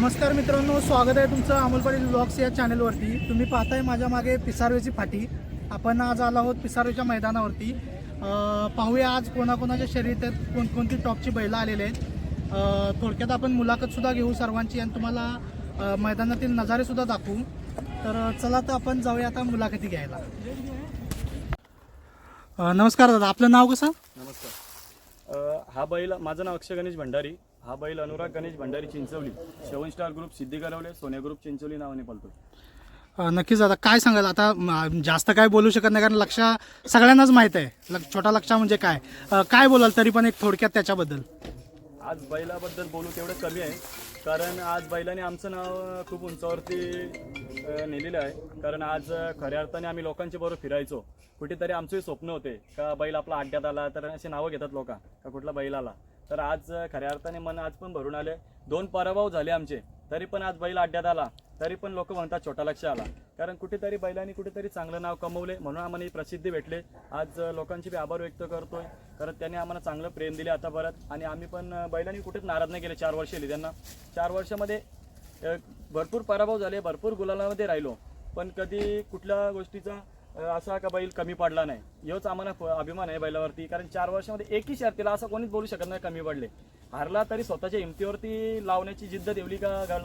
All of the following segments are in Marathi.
नमस्कार मित्रांनो स्वागत आहे तुमचं अमोल पाटील ब्लॉग्स या चॅनलवरती तुम्ही पाहताय माझ्या मागे पिसारवेची फाटी. आपण आज आलो आहोत पिसारवेच्या मैदानावरती. पाहूया आज कोणाकोणाच्या शर्यतीत कोणकोणती टॉपची बैलं आलेले आहेत. थोडक्यात आपण मुलाखतसुद्धा घेऊ सर्वांची आणि तुम्हाला मैदानातील नजारेसुद्धा दाखवू. तर चला तर आपण जाऊया आता मुलाखती घ्यायला. नमस्कार दादा आपलं नाव कसं? नमस्कार. हा बैल माझं नाव अक्षय गणेश भंडारी. हा बैल Anurag Ganesh Bhandari Chinchwali. Seven star group Siddhi Garwale Sonya group Chinchwali नावाने पळतो नक्कीच दादा काय सांगाल? आता म, जास्त काय बोलू शकत नाही कारण लक्षा सगळ्यांनाच माहीत आहे. लक- छोटा लक्षा म्हणजे काय? अ, काय बोलाल तरी पण एक थोडक्यात त्याच्याबद्दल? आज बैलाबद्दल बोलू तेवढं कमी आहे. कारण आज बैलाने आमचं नाव खूप उंचावरती नेलेलं आहे. कारण आज खऱ्या अर्थाने आम्ही लोकांच्या बरोबर फिरायचो. कुठेतरी आमचंही स्वप्न होते का बैल आपला अड्ड्यात आला तर असे नावं घेतात लोक का कुठला बैल आला. तर आज खऱ्या अर्थाने मन आज पण भरून आले दोन पराभव झाले आमचे तरी पण आज बैल अड्ड्यात आला. तरी पण लोक म्हणतात छोटा लक्ष आला. कारण कुठेतरी बैलांनी कुठेतरी चांगलं नाव कमवले म्हणून आम्हाला ही प्रसिद्धी भेटले. आज लोकांची बी आभार व्यक्त करतोय. कारण त्यांनी आम्हाला चांगलं प्रेम दिले आता परत. आणि आम्ही पण बैलांनी कुठेच नाराज नाही केले चार वर्ष दिली त्यांना. चार वर्षामध्ये भरपूर पराभव झाले भरपूर गुलालामध्ये राहिलो. पण कधी कुठल्या गोष्टीचा असा का बैल कमी पडला नाही. हेच आम्हाला अभिमान आहे बैलावरती. कारण चार वर्षामध्ये एकही शर्तीला असं कोणीच बोलू शकत नाही कमी पडले. हारला तरी स्वतःच्या हिमतीवरती लावण्याची जिद्द ठेवली का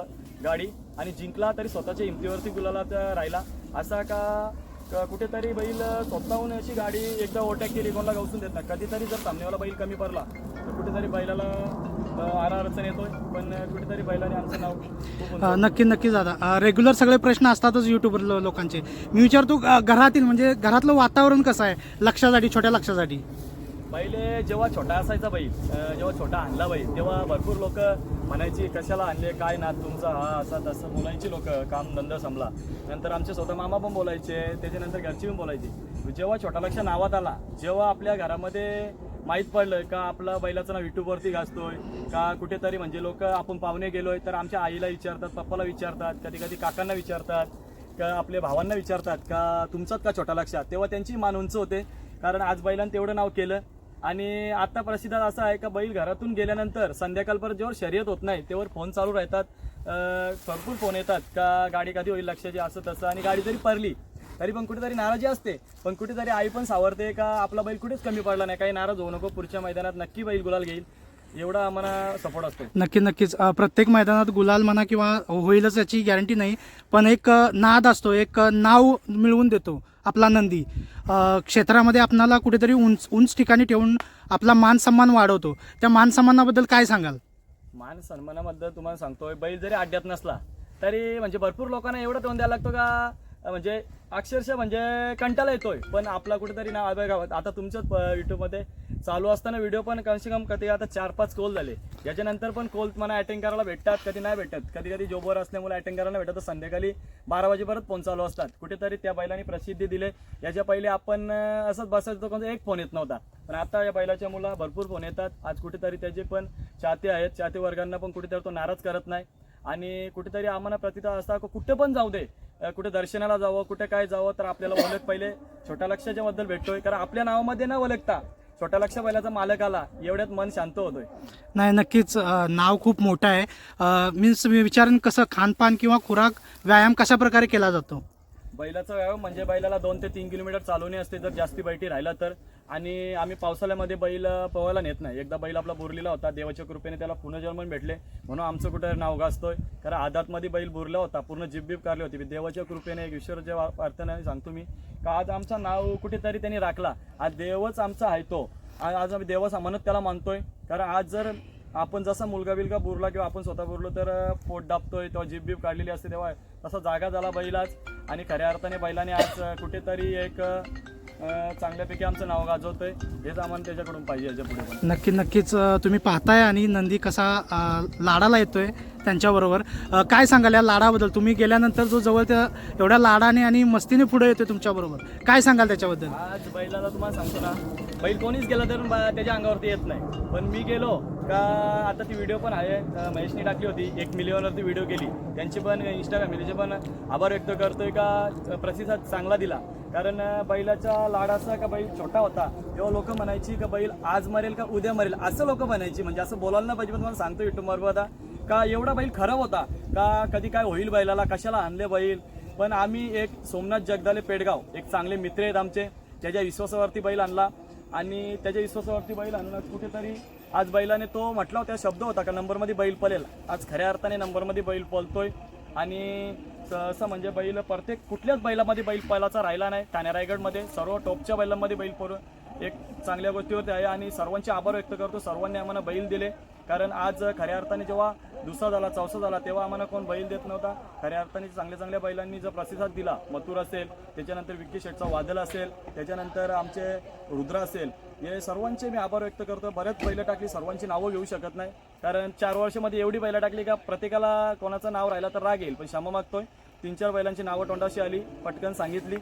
गाडी आणि जिंकला तरी स्वतःच्या हिमतीवरती गुलाला राहिला. असा का कुठेतरी बैल स्वतःहून अशी गाडी एकदा ओटॅक केली कोणाला गवसून देत नाही. कधीतरी जर सामनेवाला बैल कमी पडला तर कुठेतरी बैलाला आरा अडचण येतोय. पण कुठेतरी बैलाने आमचं नाव नक्की नक्की दादा. रेग्युलर सगळे प्रश्न असतातच युट्यूबवर लोकांचे. मी विचारतो घरातील म्हणजे घरातलं वातावरण कसं आहे? लक्षासाठी छोट्या लक्षासाठी. पहिले जेव्हा छोटा असायचा बैल जेव्हा छोटा आणला बैल तेव्हा भरपूर लोक म्हणायची कशाला आणले? काय ना तुमचा? हा असा तसं बोलायची लोक काम धंदा संपला. नंतर आमचे स्वतः मामा पण बोलायचे त्याच्यानंतर घरची पण बोलायची. जेव्हा छोटा लक्ष नावात आला जेव्हा आपल्या घरामध्ये माहीत पडलं का आपला बैलाचं नाव युट्यूबवरती घासतोय का कुठेतरी म्हणजे लोक आपण पाहुणे गेलोय तर आमच्या आईला विचारतात पप्पाला विचारतात कधी कधी काकांना विचारतात का आपल्या भावांना विचारतात का तुमचाच का छोटा लक्षात तेव्हा त्यांची मान उंच होते कारण आज बैलांनी तेवढं नाव केलं आणि आता प्रसिद्ध असं आहे का बैल घरातून गेल्यानंतर संध्याकाळपर्यंत जेव्हा शर्यत होत नाही तेव्हा फोन चालू राहतात भरपूर फोन येतात का गाडी कधी होईल लक्षाची असं तसं आणि गाडी जरी पडली तरी पण कुठेतरी नाराजी असते. पण कुठेतरी आई पण सावरते का आपला बैल कुठेच कमी पडला नाही काही नाराज होऊ नको पुढच्या मैदानात नक्की बैल गुलाल घेईल एवढा आम्हाला सपोर्ट असतो. नक्की नक्कीच. प्रत्येक मैदानात गुलाल म्हणा किंवा होईलच याची गॅरंटी नाही पण एक नाद असतो एक नाव मिळवून देतो. आपला नंदी. क्षेत्रामध्ये आपणाला कुठेतरी उंच उंच ठिकाणी ठेवून आपला मान सन्मान वाढवतो. त्या मान सन्मानाबद्दल काय सांगाल? मान सन्मानाबद्दल तुम्हाला सांगतोय. बैल जरी अड्ड्यात नसला तरी म्हणजे भरपूर लोकांना एवढं तोंड द्यायला लागतो का? म्हणजे अक्षरशः म्हणजे कंटाळा येतोय. पण आपला कुठेतरी ना आहे गावात. आता तुमच्याच युट्यूबमध्ये चालू असताना व्हिडिओ पण कमसे कम कधी आता चार पाच कोल झाले. याच्यानंतर पण कोल मला अटेंड करायला भेटतात कधी नाही भेटत. कधी कधी जॉबवर असल्यामुळे अटेंड करायला भेटतात संध्याकाळी बारा वाजेपर्यंत फोन चालू असतात. कुठेतरी त्या बैलांनी प्रसिद्धी दिले. याच्या पहिले आपण असंच बसायचो कोणता एक फोन येत नव्हता. पण आता या बैलाच्या मुला भरपूर फोन येतात. आज कुठेतरी त्याचे पण चाहते आहेत. चाहते वर्गांना पण कुठेतरी तो नाराज करत नाही. आणि कुठेतरी आम्हाला प्रतिता असता कुठे पण जाऊ दे कुठे दर्शनाला जावं कुठे काय जावं तर आपल्याला ओळख पहिले छोट्या लक्षाच्या बद्दल भेटतोय. कारण आपल्या नावामध्ये न ओळखता छोट्या लक्ष बैलाचा मालक आला एवढ्यात मन शांत होतोय. नाही नक्कीच नाव खूप मोठं आहे. मीन्स मी विचारेन कसं खानपान किंवा खुराक व्यायाम कशा प्रकारे केला जातो? बैलाचा व्यायाम म्हणजे बैलाला दोन ते तीन किलोमीटर चालवणे असते जर जास्ती बैठी राहिला तर. आणि आम्ही पावसाळ्यामध्ये बैल पोहायला नेत नाही. एकदा बैल आपला बुरलेला होता देवाच्या कृपेने त्याला पुनर्जन्म भेटले. म्हणून आमचं कुठं नाव गाजतोय. कारण आधातमध्ये बैल बुरला होता पूर्ण जीप बीप काढली होती. देवाच्या कृपेने एक ईश्वराच्या प्रार्थना अर्थाने सांगतो मी. का आज आमचं नाव कुठेतरी त्यांनी राखला. आज देवच आमचा आहे तो. आज आम्ही देवच म्हणत त्याला मानतोय. कारण आज जर आपण जसा मुलगा बिलगा बुरला किंवा आपण स्वतः बुरलो तर पोट दाबतोय तेव्हा जीप बीप काढलेली असते तेव्हा. तसा जागा झाला बैलाच. आणि खऱ्या अर्थाने बैलाने आज कुठेतरी एक चांगल्यापैकी आमचं नाव गाजवतोय. हेच आम्हाला त्याच्याकडून पाहिजे याच्यापुढे पण. नक्की नक्कीच तुम्ही पाहताय आणि नंदी कसा लाडाला येतोय त्यांच्याबरोबर. काय सांगाल या लाडाबद्दल? तुम्ही गेल्यानंतर जो जवळ त्या एवढ्या लाडाने आणि मस्तीने पुढे येतोय तुमच्याबरोबर. काय सांगाल त्याच्याबद्दल? आज बैलाला तुम्हाला सांगतो ना बैल कोणीच गेला तर त्याच्या अंगावरती येत नाही. पण मी गेलो का आता ती व्हिडिओ पण आहे. महेशनी टाकली होती. एक मिलियनवरती व्हिडिओ केली त्यांची पण इंस्टाग्राम त्याचे पण आभार व्यक्त करतोय का प्रतिसाद चांगला दिला. कारण बैलाचा लाडाचा का बैल छोटा होता तेव्हा लोक म्हणायची का बैल आज मरेल का उद्या मरेल? असं लोक म्हणायची. म्हणजे असं बोलायला नाही पाहिजे पण तुम्हाला सांगतो युट्यूबवर आता. का एवढा बैल खराब होता? का कधी काय होईल बैलाला? कशाला आणले बैल? पण आम्ही एक सोमनाथ जगदाले पेडगाव एक चांगले मित्र आहेत आमचे. त्याच्या विश्वासावरती बैल आणला. आणि त्याच्या विश्वासावरती बैल आणला कुठेतरी आज बैलाने तो म्हटला होता शब्द होता का नंबरमध्ये बैल पळेल. आज खऱ्या अर्थाने नंबरमध्ये बैल पळतोय. आणि असं म्हणजे बैल प्रत्येक कुठल्याच बैलामध्ये बैल पळायचा राहिला नाही. ठाणे रायगडमध्ये सर्व टॉपच्या बैलांमध्ये बैल पळून एक चांगल्या गोष्टीवरती आहे आणि सर्वांचे आभार व्यक्त करतो. सर्वांनी आम्हाला बैल दिले. कारण आज खऱ्या अर्थाने जेव्हा दुसरा झाला चौसा झाला तेव्हा आम्हाला कोण बैल देत नव्हता. खऱ्या अर्थाने चांगल्या चांगल्या बैलांनी जर प्रतिसाद दिला मथुर असेल त्याच्यानंतर विक्की शेटचा वादल असेल त्याच्यानंतर आमचे रुद्र असेल हे सर्वांचे मी आभार व्यक्त करतो. बरेच बैलं टाकली सर्वांची नावं घेऊ शकत नाही. कारण चार वर्षामध्ये एवढी बैलं टाकली का प्रत्येकाला कोणाचं नाव राहिलं तर राग येईल. पण क्षमा मागतोय. तीन चार बैलांची नावं तोंडाशी आली पटकन सांगितली.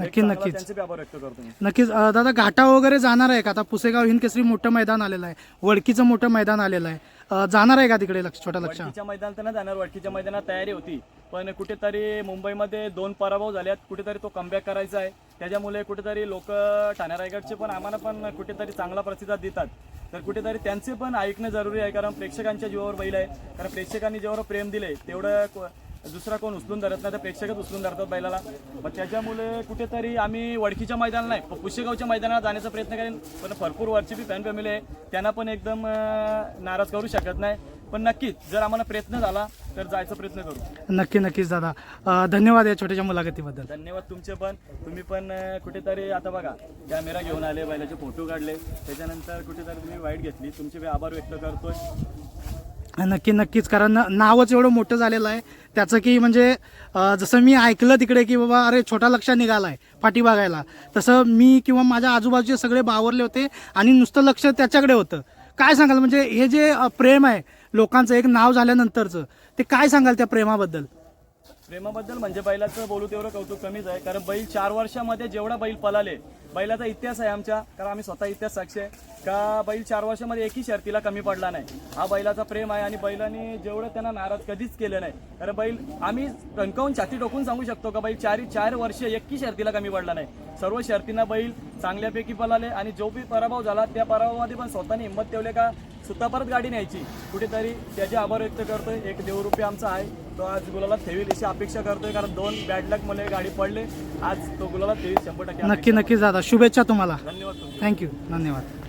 नक्की, चांगला नक्कीच. त्यांचे बी आभार व्यक्त करतो मी. नक्कीच अं, दादा घाटा वगैरे जाणार आहे का? आता पुसेगाव हिंद केसरी मोठं मैदान आलेलं आहे. वडकीचं मोठं मैदान आलेलं आहे. अं, जाणार आहे का तिकडे लक्ष छोटा लक्ष वडकीच्या मैदानात नाही जाणार. वडकीच्या मैदानात तयारी होती. पण कुठेतरी मुंबईमध्ये दोन पराभव झाल्यात कुठेतरी तो कमबॅक करायचा आहे. त्याच्यामुळे कुठेतरी लोक ठाणे रायगडचे पण आम्हाला पण कुठेतरी चांगला प्रतिसाद देतात. तर कुठेतरी त्यांचे पण ऐकणं जरुरी आहे. कारण प्रेक्षकांच्या जीवावर बैल आहे. कारण प्रेक्षकांनी जेवढं प्रेम दिले तेवढं को- दुसरा कोण उचलून धरत नाही तर प्रेक्षकच उचलून धरतात बैलाला. मग त्याच्यामुळे कुठेतरी आम्ही वडकीच्या मैदानाला नाही पुशेगावच्या मैदानात जाण्याचा प्रयत्न करेन. पण भरपूर वरची बी फॅन फॅमिली आहे. त्यांना पण एकदम नाराज करू शकत नाही. पण नक्कीच जर आम्हाला प्रयत्न झाला तर जायचा प्रयत्न करू. नक्की नक्कीच दादा. धन्यवाद या छोट्याशा मुलाखतीबद्दल. धन्यवाद तुमचे पण. तुम्ही पण कुठेतरी आता बघा कॅमेरा घेऊन आले बैलाचे फोटो काढले. त्याच्यानंतर कुठेतरी तुम्ही वाईट घेतली. तुमचे आभार व्यक्त करतोय. नक्की नक्कीच. कारण नावच एवढं मोठं झालेलं आहे. त्याचं की म्हणजे जसं मी ऐकलं तिकडे की बाबा अरे छोटा लक्ष निघाला आहे पाठी बघायला. तसं मी किंवा माझ्या आजूबाजूचे सगळे बावरले होते आणि नुसतं लक्ष त्याच्याकडे होतं. काय सांगाल? म्हणजे हे जे प्रेम आहे लोकांचं एक नाव झाल्यानंतरचं ते काय सांगाल त्या प्रेमाबद्दल? प्रेमाबद्दल म्हणजे बैलाचं बोलू तेवढं कौतुक कमीच आहे. कारण बैल चार वर्षामध्ये जेवढा बैल पळाले बैलाचा इतिहास आहे आमच्या. कारण आम्ही स्वतः इतिहास साक्षी आहे. का बैल चार वर्षामध्ये एकही शर्तीला कमी पडला नाही. हा बैलाचा प्रेम आहे आणि बैलांनी जेवढं त्यांना नाराज कधीच केलं नाही. कारण बैल आम्ही कणकावून छाती टोकून सांगू शकतो का बैल चार चार वर्ष एकही शर्तीला कमी पडला नाही. सर्व शर्तींना बैल चांगल्यापैकी पळाले आणि जो बी पराभव झाला त्या पराभवामध्ये पण स्वतःने हिंमत ठेवले का सुद्धा परत गाडी न्यायची. कुठेतरी त्याचे आभार व्यक्त करतोय. एक देवरूपी आमचा आहे. तो आज गुलाला ठेवील अशी अपेक्षा करतोय. कारण दोन बॅड लक मुले गाडी पडले. आज तो गुलाला ठेवील. शंभर टक्के नक्की नक्कीच दादा शुभेच्छा तुम्हाला. धन्यवाद थँक्यू धन्यवाद.